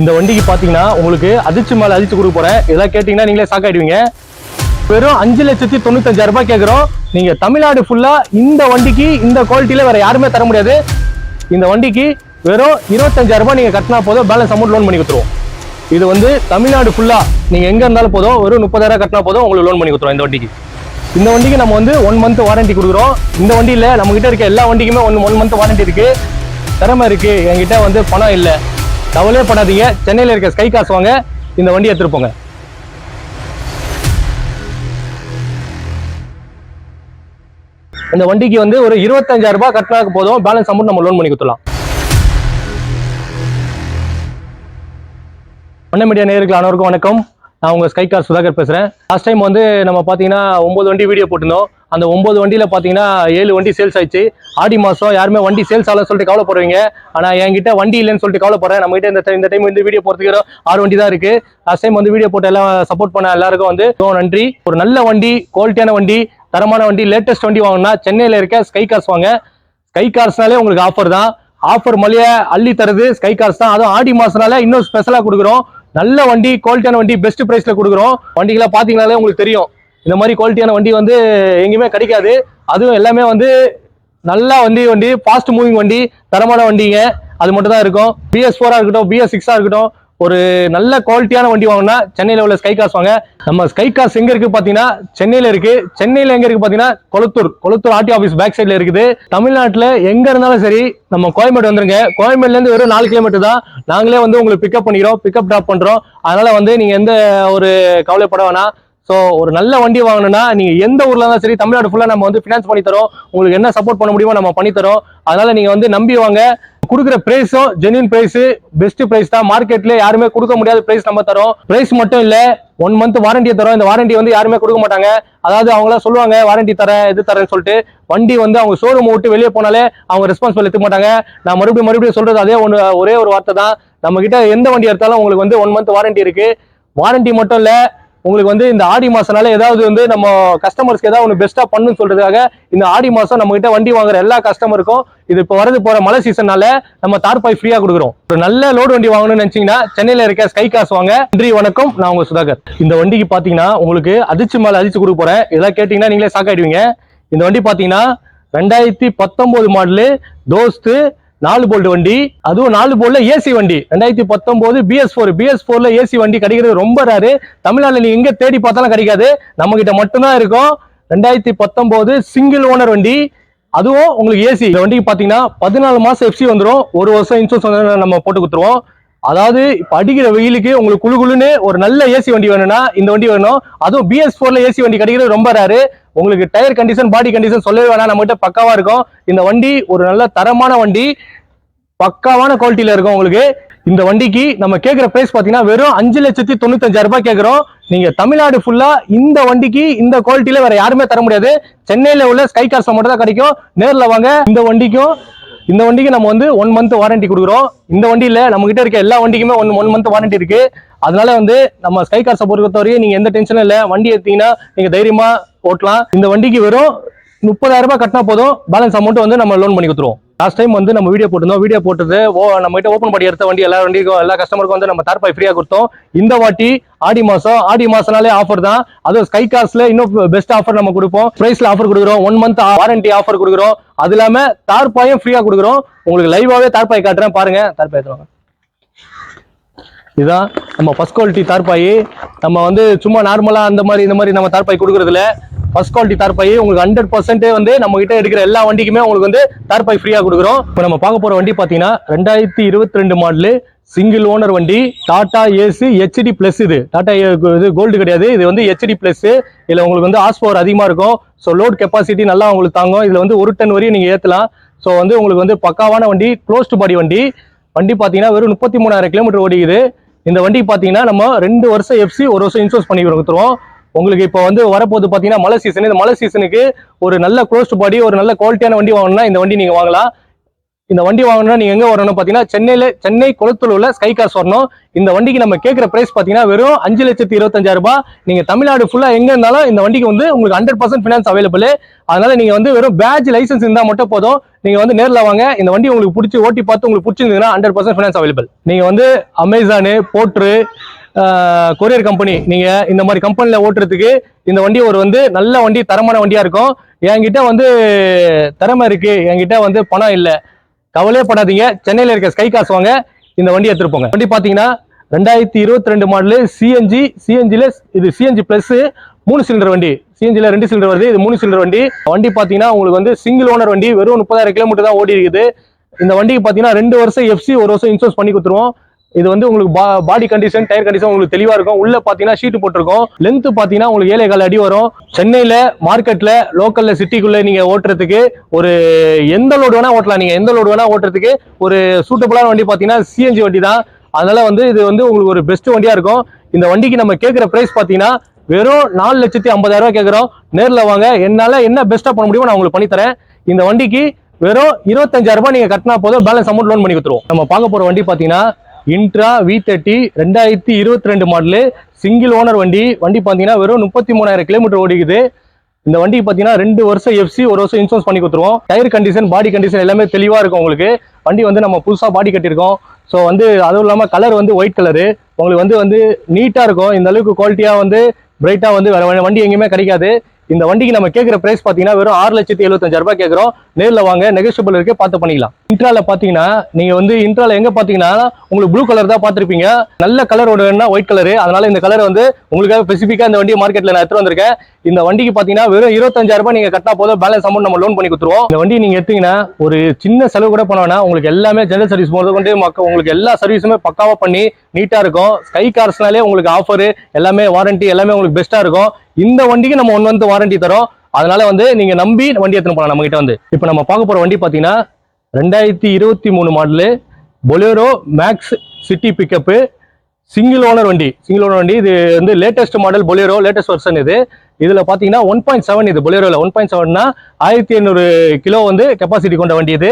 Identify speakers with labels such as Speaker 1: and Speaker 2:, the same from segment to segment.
Speaker 1: இந்த வண்டிக்கு பார்த்தீங்கன்னா உங்களுக்கு அதிர்ச்சி மேலே அதிர்ச்சி கொடுக்க போகிறேன் இதெல்லாம் கேட்டிங்கன்னா நீங்களே சாக்காயிடுவீங்க வெறும் அஞ்சு லட்சத்தி தொண்ணூத்தஞ்சாயிரம் ரூபாய் கேட்குறோம் நீங்கள் தமிழ்நாடு ஃபுல்லாக இந்த வண்டிக்கு இந்த குவாலிட்டியில் வேறு யாருமே தர முடியாது. இந்த வண்டிக்கு வெறும் இருபத்தஞ்சாயிரம் ரூபாய் நீங்கள் கட்டினா போதும். பேலன்ஸ் அமௌண்ட் லோன் பண்ணி கொடுத்துருவோம். இது வந்து தமிழ்நாடு ஃபுல்லாக நீங்கள் எங்கே இருந்தாலும் போதும். வெறும் முப்பதாயிரம் கட்டினா போதும் உங்களுக்கு லோன் பண்ணி கொடுத்துருவோம் இந்த வண்டிக்கு. இந்த வண்டிக்கு நம்ம வந்து ஒன் மந்த் வாரண்டி கொடுக்குறோம். இந்த வண்டியில் நம்மக்கிட்ட இருக்க எல்லா வண்டிக்குமே ஒன் ஒன் மந்த் வாரண்டி இருக்குது திறமை இருக்குது என்கிட்ட வந்து பணம் இல்லை. கவலையே படாதீங்க. சென்னையில் இருக்க ஸ்கை காசு வாங்க. இந்த வண்டி எடுத்துட்டு போங்க. இந்த வண்டிக்கு வந்து ஒரு இருபத்தஞ்சாயிரம் ரூபாய் கட்டினாக்கு போதும். பேலன்ஸ் அமௌண்ட் நம்ம லோன் பண்ணி கொடுத்துலாம் வண்ண மீடியா நேருக்கு அனைவருக்கும் வணக்கம். நான் உங்கள் ஸ்கை கார் சுதாகர் பேசுகிறேன் லாஸ்ட் டைம் வந்து நம்ம பார்த்தீங்கன்னா ஒம்பது வண்டி வீடியோ போட்டிருந்தோம். அந்த ஒம்பது வண்டியில் பார்த்தீங்கன்னா ஏழு வண்டி சேல்ஸ் ஆயிடுச்சு. ஆடி மாதம் யாருமே வண்டி சேல்ஸ் ஆகல சொல்லிட்டு கவலைப்படுவீங்க ஆனால் என்கிட்ட வண்டி இல்லைன்னு சொல்லிட்டு கவலைப்படுறேன். நம்மகிட்ட இந்த இந்த டைம் வந்து வீடியோ போகிறதுக்கு ஒரு ஆறு வண்டி தான் இருக்குது லாஸ்ட் டைம் வந்து வீடியோ போட்டு எல்லாம் சப்போர்ட் பண்ண எல்லாருக்கும் வந்து ரொம்ப நன்றி. ஒரு நல்ல வண்டி குவாலிட்டியான வண்டி தரமான வண்டி லேட்டஸ்ட் வண்டி வாங்கினா சென்னையில் இருக்க ஸ்கை கார்ஸ் வாங்க. ஸ்கை கார்ஸ்னாலே உங்களுக்கு ஆஃபர் தான். ஆஃபர் மொழியை அள்ளி தருது ஸ்கை கார்ஸ் தான். அதுவும் ஆடி மாசனால இன்னும் ஸ்பெஷலாக கொடுக்குறோம். நல்ல வண்டி குவாலிட்டியான வண்டி பெஸ்ட் ப்ரைஸில் கொடுக்குறோம். வண்டிகளை பார்த்தீங்கனாலே உங்களுக்கு தெரியும். இந்த மாதிரி குவாலிட்டியான வண்டி வந்து எங்கேயுமே கிடைக்காது. அதுவும் எல்லாமே வந்து நல்லா வண்டி வண்டி ஃபாஸ்ட் மூவிங் வண்டி தரமான வண்டிங்க. அது மட்டும் தான் இருக்கும் பிஎஸ் ஃபோராக இருக்கட்டும் பிஎஸ் சிக்ஸாக இருக்கட்டும் ஒரு நல்ல குவாலிட்டியான வண்டி வாங்கினா சென்னையில் உள்ள ஸ்கை காஸ் வாங்க. நம்ம ஸ்கை காஸ் எங்க இருக்கு பாத்தீங்கன்னா சென்னையில இருக்கு. சென்னையில எங்க இருக்கு பாத்தீங்கன்னா Kolathur. Kolathur RT office back சைட்ல இருக்குது. தமிழ்நாட்டில் எங்க இருந்தாலும் சரி நம்ம கோயம்பேடு வந்துருங்க. கோயம்பேடுல இருந்து வெறும் நாலு கிலோமீட்டர் தான். நாங்களே வந்து உங்களுக்கு பிக்கப் பண்ணிக்கிறோம் பிக்கப் டிராப் பண்றோம். அதனால வந்து நீங்க எந்த ஒரு கவலைப்பட வேணாம். ஸோ ஒரு நல்ல வண்டி வாங்கணும்னா நீங்கள் எந்த ஊரில் இருந்தாலும் சரி தமிழ்நாடு ஃபுல்லாக நம்ம வந்து ஃபினான்ஸ் பண்ணி தரோம். உங்களுக்கு என்ன சப்போர்ட் பண்ண முடியுமோ நம்ம பண்ணி தரோம். அதனால வந்து நம்பி வாங்க. கொடுக்குற ப்ரைஸும் ஜென்யூன் ப்ரைஸு பெஸ்ட் ப்ரைஸ் தான். மார்க்கெட்ல யாருமே கொடுக்க முடியாத ப்ரைஸ் நம்ம தரோம். ப்ரைஸ் மட்டும் இல்லை ஒன் மந்த் வாரண்டியை தரோம். இந்த வாரண்டி வந்து யாருமே கொடுக்க மாட்டாங்க. அதாவது அவங்களாம் சொல்லுவாங்க வாரண்டி தரேன் இது தரேன்னு சொல்லிட்டு. வண்டி வந்து அவங்க ஷோரூம் விட்டு வெளியே போனாலே அவங்க ரெஸ்பான்சிபிள் எடுத்துக்க மாட்டாங்க. நான் மறுபடியும் மறுபடியும் சொல்றது அதே ஒன்று ஒரே ஒரு வார்த்தை தான். நம்ம கிட்ட எந்த வண்டி எடுத்தாலும் உங்களுக்கு வந்து ஒன் மந்த் வாரண்டி இருக்கு. வாரண்டி மட்டும் இல்லை உங்களுக்கு வந்து இந்த ஆடி மாசனால ஏதாவது வந்து நம்ம கஸ்டமர்ஸ்க்கு ஏதாவது ஒன்று பெஸ்ட்டாக பண்ணுன்னு சொல்றதுக்காக இந்த ஆடி மாசம் நம்ம கிட்ட வண்டி வாங்குற எல்லா கஸ்டமருக்கும் இது இப்போ வரது போற மழை சீசனால நம்ம தார்பாய் ஃப்ரீயா கொடுக்குறோம். ஒரு நல்ல லோடு வண்டி வாங்கணும்னு நினைச்சீங்கன்னா சென்னையில இருக்க ஸ்கை காசு வாங்க. நன்றி வணக்கம். நான் உங்க சுதாகர். இந்த வண்டிக்கு பாத்தீங்கன்னா உங்களுக்கு அதிர்ச்சி மேல அதிர்ச்சி கொடுக்க போறேன். இதெல்லாம் கேட்டீங்கன்னா நீங்களே சாக்காயிடுவீங்க இந்த வண்டி பாத்தீங்கன்னா ரெண்டாயிரத்தி பத்தொன்பது மாடலு தோஸ்து நாலு போல்ட் வண்டி அதுவும் நாலு போல்ட்ல ஏசி வண்டி. ரெண்டாயிரத்தி பத்தொன்பது பிஎஸ் ஃபோர் பிஎஸ் ஃபோர்ல ஏசி வண்டி கிடைக்கிறது ரொம்ப ரேரு தமிழ்நாட்டில் நீங்க எங்க தேடி பார்த்தாலும் கிடைக்காது. நம்ம கிட்ட மட்டும்தான் இருக்கும். ரெண்டாயிரத்தி பத்தொன்பது சிங்கிள் ஓனர் வண்டி. அதுவும் உங்களுக்கு ஏசி இந்த வண்டிக்கு பாத்தீங்கன்னா பதினாலு மாசம் எஃப்சி வந்துடும் ஒரு வருஷம் இன்சூரன்ஸ் வந்து நம்ம போட்டு கொடுத்துருவோம். அதாவது இப்போ அடிக்கிற வெயிலுக்கு உங்களுக்கு குழு குழுன்னு ஒரு நல்ல ஏசி வண்டி வேணும்னா இந்த வண்டி வேணும். அதுவும் பிஎஸ் ஃபோர்ல ஏசி வண்டி கிடைக்கிறது ரொம்ப ரேரு உங்களுக்கு டயர் கண்டிஷன் பாடி கண்டிஷன் சொல்லவே வேணாம். நம்மகிட்ட பக்காவா இருக்கும். இந்த வண்டி ஒரு நல்ல தரமான வண்டி. பக்காவான குவாலிட்டியில இருக்கும் உங்களுக்கு. இந்த வண்டிக்கு நம்ம கேட்குற பிரைஸ் பாத்தீங்கன்னா வெறும் அஞ்சு லட்சத்தி தொண்ணூத்தஞ்சாயிரம் ரூபாய் கேட்குறோம் நீங்க தமிழ்நாடு ஃபுல்லா இந்த வண்டிக்கு இந்த குவாலிட்டியில வேற யாருமே தர முடியாது. சென்னையில உள்ள ஸ்கை கார்ஸ் மட்டும் தான் கிடைக்கும். நேர்ல வாங்க. இந்த வண்டிக்கும் இந்த வண்டிக்கு நம்ம வந்து ஒன் மந்த் வாரண்டி கொடுக்குறோம். இந்த வண்டியில் நம்மகிட்ட இருக்க எல்லா வண்டிக்குமே ஒன் ஒன் மந்த் வாரண்டி இருக்கு. அதனால வந்து நம்ம ஸ்கை கார்ஸை பொறுத்தவரையும் நீங்கள் எந்த டென்ஷனும் இல்லை. வண்டி எடுத்தீங்கன்னா நீங்கள் தைரியமாக ஓட்டலாம். இந்த வண்டிக்கு வெறும் முப்பதாயிரம் ரூபாய் கட்டினா போதும். பேலன்ஸ் அமௌண்ட் வந்து நம்ம லோன் பண்ணி கொடுத்துருவோம். லாஸ்ட் டைம் வந்து நம்ம வீடியோ போட்டிருந்தோம். வீடியோ போட்டது ஓ நம்ம கிட்ட ஓப்பன் பண்ணி எடுத்த வண்டி எல்லா வண்டிக்கும் எல்லா கஸ்டமருக்கும் வந்து நம்ம தார்பாய் ஃப்ரீயாக கொடுத்தோம். இந்த வாட்டி ஆடி மாதம் ஆடி மாசம்னாலே ஆஃபர் தான். அதுவும் ஸ்கை கார்ஸ்ல இன்னும் பெஸ்ட் ஆஃபர் நம்ம கொடுப்போம். ப்ரைஸ்ல ஆஃபர் கொடுக்குறோம். ஒன் மந்த் வாரண்டி ஆஃபர் கொடுக்குறோம். அது இல்லாம தார்பாயும் ஃப்ரீயாக கொடுக்குறோம். உங்களுக்கு லைவாவே தார்பாய் காட்டுறேன். பாருங்க தார்பாய் எடுத்துவாங்க இதுதான் நம்ம ஃபர்ஸ்ட் குவாலிட்டி தார்பாய் நம்ம வந்து சும்மா நார்மலாக அந்த மாதிரி இந்த மாதிரி நம்ம தார்பாய் கொடுக்குறதுல ஃபர்ஸ்ட் குவாலிட்டி தார்பாய் உங்களுக்கு ஹண்ட்ரட் பர்சன்டே வந்து நம்ம கிட்ட எடுக்கிற எல்லா வண்டிக்குமே உங்களுக்கு வந்து தார்பாய் ஃப்ரீயாக கொடுக்குறோம். இப்போ நம்ம பார்க்க போகிற வண்டி பார்த்தீங்கன்னா ரெண்டாயிரத்தி இருபத்தி ரெண்டு மாடலு சிங்கிள் ஓனர் வண்டி டாடா ஏசி ஹெச்டி பிளஸ் இது. டாடா இது கோல்டு கிடையாது. இது வந்து ஹெச்டி பிளஸ் இதில் உங்களுக்கு வந்து ஆஸ் பவர் அதிகமாக இருக்கும். ஸோ லோட் கெப்பாசிட்டி நல்லா உங்களுக்கு தாங்கும். இதில் வந்து ஒரு டன் வரையும் நீங்கள் ஏற்றலாம் ஸோ வந்து உங்களுக்கு வந்து பக்காவான வண்டி க்ளோஸ்டு பாடி வண்டி. வண்டி பார்த்தீங்கன்னா வெறும் முப்பத்தி மூணாயிரம் கிலோமீட்டர் ஓடிக்குது. இந்த வண்டி பார்த்தீங்கன்னா நம்ம ரெண்டு வருஷம் எஃப்சி ஒரு வருஷம் இன்சூரன்ஸ் பண்ணி கொடுத்துருவோம். உங்களுக்கு இப்போ வந்து வரப்போது பார்த்தீங்கன்னா மழை சீசன் இந்த மழை சீசனுக்கு ஒரு நல்ல க்ளோஸ்ட் பாடி ஒரு நல்ல குவாலிட்டியான வண்டி வாங்கணும்னா இந்த வண்டி நீங்கள் வாங்கலாம். இந்த வண்டி வாங்கணும்னா நீங்கள் எங்கே வரணும் பார்த்தீங்கன்னா சென்னையில் சென்னை குளத்தூர் உள்ள ஸ்கை காஸ் வரணும். இந்த வண்டிக்கு நம்ம கேட்குற ப்ரைஸ் பார்த்தீங்கன்னா வெறும் அஞ்சு லட்சத்தி இருபத்தஞ்சாயிரம் ரூபாய். நீங்கள் தமிழ்நாடு ஃபுல்லாக எங்கே இருந்தாலும் இந்த வண்டிக்கு வந்து உங்களுக்கு ஹண்ட்ரட் பர்சன்ட் ஃபினான்ஸ் அவைலபிள் அதனால நீங்கள் வந்து வெறும் பேட்ச் லைசன்ஸ் இருந்தால் மட்டும் போதும். நீங்கள் வந்து நேரில் வாங்க. இந்த வண்டி உங்களுக்கு பிடிச்சி ஓட்டி பார்த்து உங்களுக்கு பிடிச்சிருந்தீங்கன்னா ஹண்ட்ரட் பர்சன்ட் ஃபினான்ஸ் அவைலபிள் நீங்கள் வந்து அமேசானு போட்ரு கொரியர் கம்பெனி நீங்கள் இந்த மாதிரி கம்பெனியில் ஓட்டுறதுக்கு இந்த வண்டி ஒரு வந்து நல்ல வண்டி தரமான வண்டியாக இருக்கும். என்கிட்ட வந்து திறமை இருக்குது என்கிட்ட வந்து பணம் இல்லை. கவலையே படாதீங்க. சென்னையில் இருக்க ஸ்கை காசு வாங்க. இந்த வண்டி எடுத்துகிட்டு போங்க. வண்டி பார்த்தீங்கன்னா ரெண்டாயிரத்தி இருபத்தி ரெண்டு மாடலு சிஎன்ஜி சிஎன்ஜியில் இது சிஎன்ஜி ப்ளஸ்ஸு மூணு சிலிண்டர் வண்டி. சிஎன்ஜியில் ரெண்டு சிலிண்டர் வருது. இது மூணு சிலிண்டர் வண்டி. வண்டி பார்த்தீங்கன்னா உங்களுக்கு வந்து சிங்கிள் ஓனர் வண்டி. வெறும் முப்பதாயிரம் கிலோமீட்டர் தான் ஓடி இருக்குது இந்த வண்டிக்கு பார்த்தீங்கன்னா ரெண்டு வருஷம் எஃப்சி ஒரு வருஷம் இன்சூரன்ஸ் பண்ணி கொடுத்துருவோம். இது வந்து உங்களுக்கு பாடி கண்டிஷன் டயர் கண்டிஷன் உங்களுக்கு தெளிவா இருக்கும். உள்ள பாத்தீங்கன்னா ஷீட் போட்டிருக்கோம். லென்த் பாத்தீங்கன்னா உங்களுக்கு ஏழை கால் அடி வரும். சென்னையில மார்க்கெட்ல லோக்கல்ல சிட்டிக்குள்ள நீங்க ஓட்டுறதுக்கு ஒரு எந்த லோடு வேணா ஓட்டலாம். நீங்க எந்த லோடு வேணா ஓட்டுறதுக்கு ஒரு சூட்டபுளான வண்டி பாத்தீங்கன்னா சிஎன்ஜி வண்டி தான் அதனால வந்து இது வந்து உங்களுக்கு ஒரு பெஸ்ட் வண்டியா இருக்கும். இந்த வண்டிக்கு நம்ம கேட்குற பிரைஸ் பாத்தீங்கன்னா வெறும் நாலு லட்சத்தி ஐம்பதாயிரம் ரூபாய் கேட்குறோம் நேர்ல வாங்க. என்னால என்ன பெஸ்ட்டாக பண்ண முடியுமோ நான் உங்களுக்கு பண்ணித்தரேன். இந்த வண்டிக்கு வெறும் இருபத்தஞ்சாயிரம் ரூபாய் நீங்க கட்டினா போதும். பேலன்ஸ் அமௌண்ட் லோன் பண்ணி கொடுத்துருவோம். நம்ம பார்க்க போற வண்டி பாத்தீங்கன்னா இன்ட்ரா வி தேர்ட்டி ரெண்டாயிரத்தி இருபத்தி ரெண்டு மாடலு சிங்கிள் ஓனர் வண்டி. வண்டி பார்த்தீங்கன்னா வெறும் முப்பத்தி மூணாயிரம் கிலோமீட்டர் ஓடிக்குது. இந்த வண்டி பார்த்தீங்கன்னா ரெண்டு வருஷம் எஃப்சி ஒரு வருஷம் இன்சூரன்ஸ் பண்ணி கொடுத்துருவோம். டயர் கண்டிஷன் பாடி கண்டிஷன் எல்லாமே தெளிவாக இருக்கும் உங்களுக்கு. வண்டி வந்து நம்ம புதுசாக பாடி கட்டியிருக்கோம். ஸோ வந்து அதுவும் இல்லாமல் கலர் வந்து ஒயிட் கலரு உங்களுக்கு வந்து வந்து நீட்டாக இருக்கும். இந்த அளவுக்கு குவாலிட்டியாக வந்து பிரைட்டாக வந்து வேறு வண்டி எங்கேயுமே கிடைக்காது. இந்த வண்டிக்கு நம்ம கேட்குற பிரைஸ் பார்த்தீங்கன்னா வெறும் ஆறு லட்சத்தி எழுபத்தஞ்சாயிரம் ரூபாய் கேட்குறோம் நேரில் வாங்க நெகோஷியபிள் இருக்கு பார்த்து பண்ணிக்கலாம். இன்ட்ரால பார்த்தீங்கன்னா நீங்கள் வந்து இன்ட்ரால எங்கே பார்த்தீங்கன்னா உங்களுக்கு ப்ளூ கலர் தான் பார்த்துருப்பீங்க. நல்ல கலர் வேணும்னா ஒயிட் கலர் அதனால இந்த கலர் வந்து உங்களுக்காக ஸ்பெசிஃபிக்காக இந்த வண்டியை மார்க்கெட்டில் நான் எடுத்துட்டு வந்திருக்கேன். இந்த வண்டிக்கு பார்த்தீங்கன்னா வெறும் இருபத்தஞ்சாயிரம் ரூபாய் நீங்கள் கட்டினா போதும். பேலன்ஸ் அமௌண்ட் நம்ம லோன் பண்ணி கொடுத்துருவோம். இந்த வண்டி நீங்கள் எடுத்தீங்கன்னா ஒரு சின்ன செலவு கூட பண்ண வேணாம். உங்களுக்கு எல்லாமே ஜெனரல் சர்வீஸ் போகிறது கொண்டு மக்க உங்களுக்கு எல்லா சர்வீஸுமே பக்காவாக பண்ணி நீட்டாக இருக்கும். ஸ்கை கார்ஸ்னாலே உங்களுக்கு ஆஃபர் எல்லாமே வாரண்டி எல்லாமே உங்களுக்கு பெஸ்ட்டாக இருக்கும். இந்த வண்டிக்கு நம்ம ஒன் மந்த் வாரண்டி தரோம். அதனால வந்து நீங்க நம்பி வண்டி எடுத்துன்னு போகலாம் நம்ம கிட்ட வந்து. இப்போ நம்ம பார்க்க போற வண்டி பார்த்தீங்கன்னா ரெண்டாயிரத்தி இருபத்தி மூணு model Bolero Maxx city pickup single owner வண்டி. சிங்கிள் ஓனர் வண்டி. இது வந்து latest model Bolero latest version இது. இதில் பார்த்தீங்கன்னா ஒன் பாயிண்ட் செவன் இது பொலியரோவில் ஒன் பாயிண்ட் செவன்னா ஆயிரத்தி எண்ணூறு கிலோ வந்து கெப்பாசிட்டி கொண்ட வண்டி இது.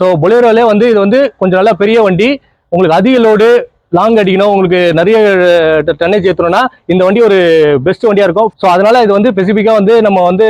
Speaker 1: ஸோ பொலேரோலே வந்து இது வந்து கொஞ்சம் நல்லா பெரிய வண்டி. உங்களுக்கு அதிக லோடு லாங் அடிக்கணும். உங்களுக்கு நிறைய டன்னேஜ் ஏற்றணும்னா இந்த வண்டி ஒரு பெஸ்ட் வண்டியாக இருக்கும். ஸோ அதனால் இது வந்து ஸ்பெசிஃபிக்காக வந்து நம்ம வந்து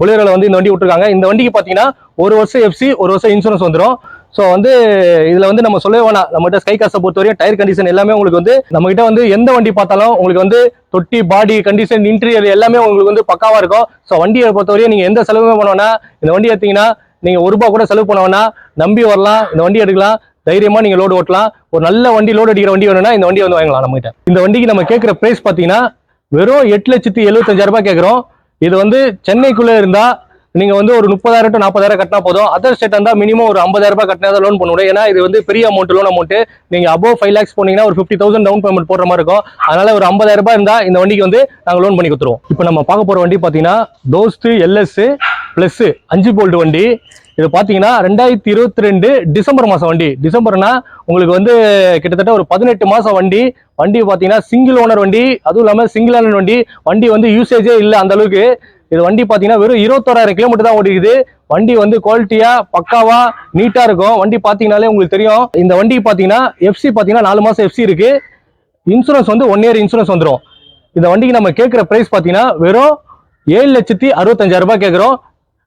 Speaker 1: பொலியரோவில் வந்து இந்த வண்டி விட்டுருக்காங்க. இந்த வண்டிக்கு பார்த்தீங்கன்னா ஒரு வருஷம் எஃப்சி ஒரு வருஷம் இன்சூரன்ஸ் வந்துடும் ஸோ வந்து இதில் வந்து நம்ம சொல்லவே வேணாம். நம்மகிட்ட ஸ்கை காசை பொறுத்தவரையும் டயர் கண்டிஷன் எல்லாமே உங்களுக்கு வந்து நம்மகிட்ட வந்து எந்த வண்டி பார்த்தாலும் உங்களுக்கு வந்து தொட்டி பாடி கண்டிஷன் இன்டீரியர் எல்லாமே உங்களுக்கு வந்து பக்காவாக இருக்கும். ஸோ வண்டியை பொறுத்தவரையும் நீங்கள் எந்த செலவுமே பண்ண இந்த வண்டி எடுத்தீங்கன்னா நீங்கள் ஒரு ரூபா கூட செலவு பண்ண நம்பி வரலாம். இந்த வண்டி எடுக்கலாம். தைரியமாக நீங்கள் லோடு ஓட்டலாம். ஒரு நல்ல வண்டி லோடு அடிக்கிற வண்டி வேணும்னா இந்த வண்டி வந்து வாங்கலாம் நம்மகிட்ட. இந்த வண்டிக்கு நம்ம கேட்குற ப்ரைஸ் பார்த்தீங்கன்னா வெறும் எட்டு லட்சத்தி எழுபத்தஞ்சாயிரம் ரூபாய் கேட்குறோம். இது வந்து சென்னைக்குள்ளே இருந்தால் நீங்க வந்து ஒரு முப்பதாயிரம் டு நாற்பதாயிரம் கட்டினா போதும். அதர் ஸ்டேட் இருந்தால் மினிமம் ஒரு ஐம்பதாயிரம் ரூபாய் கட்டினா லோன் பண்ண முடியும் ஏன்னா இது வந்து பெரிய அமௌண்ட் லோன் அமௌண்ட் நீங்க அபோவ் ஃபைவ் லேக்ஸ் போனீங்கன்னா ஒரு ஃபிஃப்டி தௌசண்ட் டவுன் பேமெண்ட் போடுற மாதிரி இருக்கும். அதனால ஒரு ஐம்பதாயிரம் ரூபாய் இருந்தா இந்த வண்டிக்கு வந்து நாங்கள் லோன் பண்ணி கொடுத்துருவோம். இப்போ நம்ம பார்க்க போற வண்டி பாத்தீங்கன்னா தோஸ்து எல்எஸ் பிளஸ் அஞ்சு போல்டு வண்டி. இது பார்த்தீங்கன்னா ரெண்டாயிரத்தி இருபத்தி ரெண்டு டிசம்பர் மாதம் வண்டி. டிசம்பர்னா உங்களுக்கு வந்து கிட்டத்தட்ட ஒரு பதினெட்டு மாதம் வண்டி. வண்டி பார்த்தீங்கன்னா சிங்கிள் ஓனர் வண்டி. அதுவும் இல்லாமல் சிங்கிள் ஓனர் வண்டி. வண்டி வந்து யூசேஜே இல்லை அந்த அளவுக்கு. இது வண்டி பார்த்தீங்கன்னா வெறும் இருபத்தோராயிரம் கிலோமீட்டர் தான் ஓடிக்குது. வண்டி வந்து குவாலிட்டியா பக்காவா நீட்டா இருக்கும். வண்டி பார்த்தீங்கனாலே உங்களுக்கு தெரியும். இந்த வண்டி பார்த்தீங்கன்னா எஃப்சி பார்த்தீங்கன்னா நாலு மாசம் எஃப்சி இருக்கு. இன்சூரன்ஸ் வந்து ஒன் இயர் இன்சூரன்ஸ் வந்துடும் இந்த வண்டிக்கு நம்ம கேட்குற ப்ரைஸ் பார்த்தீங்கன்னா வெறும் ஏழு லட்சத்தி அறுபத்தஞ்சாயிரம் ரூபாய் கேட்குறோம்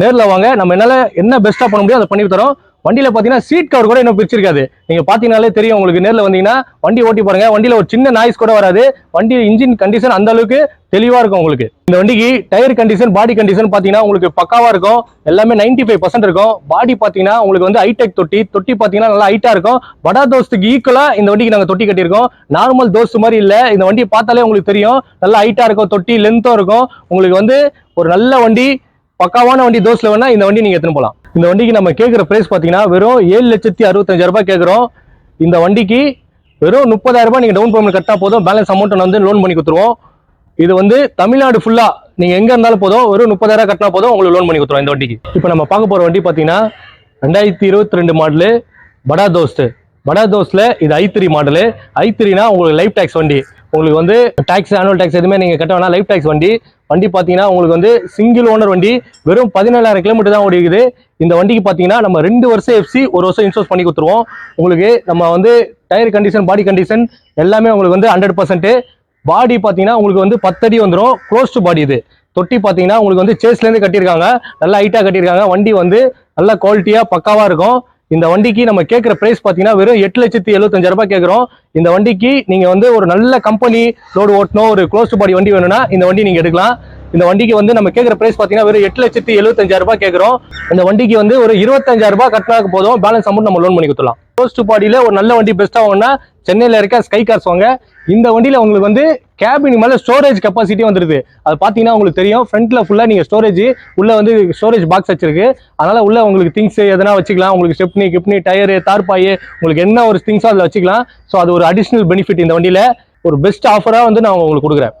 Speaker 1: நேரில் வாங்க. நம்ம என்னால் என்ன பெஸ்ட்டாக பண்ண முடியும் அதை பண்ணி தரோம். வண்டியில் பார்த்தீங்கன்னா சீட் கவர் கூட இன்னும் பிரிச்சிருக்காது. நீங்கள் பார்த்தீங்கனாலே தெரியும் உங்களுக்கு நேரில் வந்தீங்கன்னா வண்டி ஓட்டி பாருங்க. வண்டியில் ஒரு சின்ன நாய்ஸ் கூட வராது. வண்டி இன்ஜின் கண்டிஷன் அந்த அளவுக்கு தெளிவாக இருக்கும் உங்களுக்கு. இந்த வண்டிக்கு டயர் கண்டிஷன் பாடி கண்டிஷன் பார்த்தீங்கன்னா உங்களுக்கு பக்காவாக இருக்கும். எல்லாமே 95% ஃபைவ் பர்சன்ட் இருக்கும். பாடி பார்த்தீங்கன்னா உங்களுக்கு வந்து ஹைடெக் தொட்டி. தொட்டி பார்த்தீங்கன்னா நல்லா ஹைட்டாக இருக்கும். படா தோஸ்துக்கு ஈக்குவலாக இந்த வண்டிக்கு நாங்கள் தொட்டி கட்டியிருக்கோம். நார்மல் தோஸ்து மாதிரி இல்லை. இந்த வண்டியை பார்த்தாலே உங்களுக்கு தெரியும். நல்லா ஹைட்டாக இருக்கும். தொட்டி லென்த்தும் இருக்கும். உங்களுக்கு வந்து ஒரு நல்ல வண்டி பக்காவான வண்டி தோஸ்ல வேணா இந்த வண்டி நீங்கள் எடுத்துன்னு போகலாம் இந்த வண்டிக்கு நம்ம கேட்குற ப்ரைஸ் பார்த்தீங்கன்னா வெறும் ஏழு லட்சத்தி அறுபத்தஞ்சாயிரம் ரூபாய் கேட்குறோம் இந்த வண்டிக்கு வெறும் முப்பதாயிரம் ரூபாய் டவுன் பேமெண்ட் கட்டினா போதும். பேலன்ஸ் அமௌண்ட்டை வந்து லோன் பண்ணி கொடுத்துருவோம். இது வந்து தமிழ்நாடு ஃபுல்லாக நீங்கள் எங்கே இருந்தாலும் போதும். வெறும் முப்பதாயிரம் கட்டினா போதும் உங்களுக்கு லோன் பண்ணி கொடுத்துருவோம் இந்த வண்டிக்கு. இப்போ நம்ம பார்க்க போகிற வண்டி பார்த்தீங்கன்னா ரெண்டாயிரத்தி இருபத்தி ரெண்டு மாடலு படா தோஸ்து. படாதோஸ்ல இது ஐ த்ரீ மாடலு ஐ த்ரீனா உங்களுக்கு லைஃப் டேக்ஸ் வண்டி. உங்களுக்கு வந்து டேக்ஸ் ஆனுவல் டேக்ஸ் எதுவுமே நீங்கள் கட்ட வேணாம். லைஃப் டேக்ஸ் வண்டி. வண்டி பார்த்தீங்கன்னா உங்களுக்கு வந்து சிங்கிள் ஓனர் வண்டி. வெறும் பதினேழாயிரம் கிலோமீட்டர் தான் ஓடிக்குது இந்த வண்டிக்கு பார்த்தீங்கன்னா நம்ம ரெண்டு வருஷம் எஃப்சி ஒரு வருஷம் இன்சூரன்ஸ் பண்ணி கொடுத்துருவோம். உங்களுக்கு நம்ம வந்து டயர் கண்டிஷன் பாடி கண்டிஷன் எல்லாமே உங்களுக்கு வந்து ஹண்ட்ரட் பர்சன்ட்டு பாடி பார்த்தீங்கன்னா உங்களுக்கு வந்து பத்தடி வந்துடும் க்ளோஸ் டு பாடி இது. தொட்டி பார்த்தீங்கன்னா உங்களுக்கு வந்து சேஸ்லேருந்து கட்டியிருக்காங்க. நல்லா ஹைட்டாக கட்டியிருக்காங்க. வண்டி வந்து நல்ல குவாலிட்டியாக பக்காவாக இருக்கும். இந்த வண்டிக்கு நம்ம கேட்குற ப்ரைஸ் பார்த்தீங்கன்னா வெறும் எட்டு லட்சத்தி எழுபத்தஞ்சு ரூபாய் கேட்குறோம் இந்த வண்டிக்கு நீங்கள் வந்து ஒரு நல்ல கம்பெனி ரோடு ஓட்டணும் ஒரு க்ளோஸ்டு பாடி வண்டி வேணும்னா இந்த வண்டி நீங்கள் எடுக்கலாம். இந்த வண்டிக்கு வந்து நம்ம கேட்குற ப்ரைஸ் பார்த்தீங்கன்னா வெறும் எட்டு லட்சத்தி எழுபத்தஞ்சாயிரம் ரூபாய் கேட்குறோம் இந்த வண்டிக்கு வந்து ஒரு இருபத்தஞ்சாயிரம் ரூபாய் கட்டினாக்கு போதும் பேலன்ஸ் அமௌண்ட் நம்ம லோன் பண்ணி கொடுத்துலாம் ஃபர்ஸ்ட் பாடியில் ஒரு நல்ல வண்டி பெஸ்ட்டாக வாங்கினா சென்னையில் இருக்க ஸ்கை கார்ஸ் வாங்க. இந்த வண்டியில் உங்களுக்கு வந்து கேபின் மேலே ஸ்டோரேஜ் கெப்பாசிட்டி வந்துருது. அது பார்த்தீங்கன்னா உங்களுக்கு தெரியும். ஃப்ரண்ட்டில் ஃபுல்லாக நீங்கள் ஸ்டோரேஜ் உள்ளே வந்து ஸ்டோரேஜ் பாக்ஸ் வச்சிருக்கு. அதனால் உள்ளே உங்களுக்கு திங்ஸ் எதனா வச்சுக்கலாம். உங்களுக்கு ஸ்டெப்னி கிப்னி டயரு தார்பாய் உங்களுக்கு என்ன ஒரு திங்ஸோ அதில் வச்சுக்கலாம். ஸோ அது ஒரு அடிஷ்னல் பெனிஃபிட் இந்த வண்டியில். ஒரு பெஸ்ட் ஆஃபராக வந்து நான் உங்களுக்கு கொடுக்குறேன்.